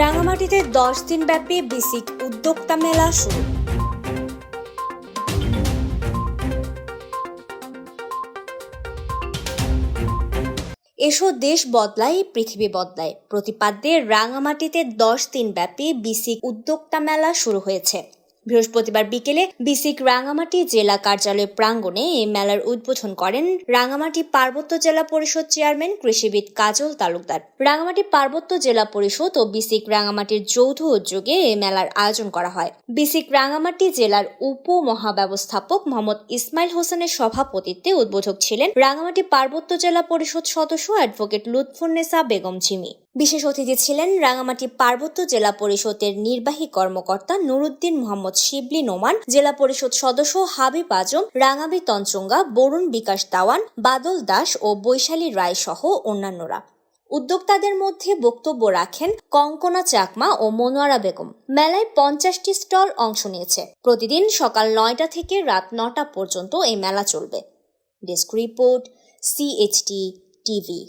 রাঙামাটিতে দশ দিনব্যাপী বিসিক উদ্যোক্তা মেলা শুরু। এসো দেশ বদলায়, পৃথিবী বদলায়। প্রতিপাদ্যে রাঙামাটিতে দশ দিন ব্যাপী বিসিক উদ্যোক্তা মেলা শুরু হয়েছে। বৃহস্পতিবার বিকেলে বিসিক রাঙামাটি জেলা কার্যালয় প্রাঙ্গণে এই মেলার উদ্বোধন করেন রাঙামাটি পার্বত্য জেলা পরিষদ চেয়ারম্যান কৃষিবিদ কাজল তালুকদার। রাঙামাটি পার্বত্য জেলা পরিষদ ও বিসিক রাঙামাটির যৌথ উদ্যোগে এই মেলার আয়োজন করা হয়। বিসিক রাঙামাটি জেলার উপ মহাব্যবস্থাপক মোহাম্মদ ইসমাইল হোসেনের সভাপতিত্বে উদ্বোধক ছিলেন রাঙামাটি পার্বত্য জেলা পরিষদ সদস্য অ্যাডভোকেট লুৎফুন্নেসা বেগম ঝিমি। বিশেষ অতিথি ছিলেন রাঙামাটি পার্বত্য জেলা পরিষদের নির্বাহী কর্মকর্তা নুরুদ্দিন মোহাম্মদ শিবলি নোমান, জেলা পরিষদ সদস্য হাবিব আজম রাঙাবি তঞ্চঙ্গা বরুণ বিকাশ দাওয়ান, বাদল দাস ও বৈশালী রায় সহ অন্যান্যরা। উদ্যোক্তাদের মধ্যে বক্তব্য রাখেন কঙ্কনা চাকমা ও মনোয়ারা বেগম। মেলায় পঞ্চাশটি স্টল অংশ নিয়েছে। প্রতিদিন সকাল নয়টা থেকে রাত নটা পর্যন্ত এই মেলা চলবে। Desk report, CHT TV.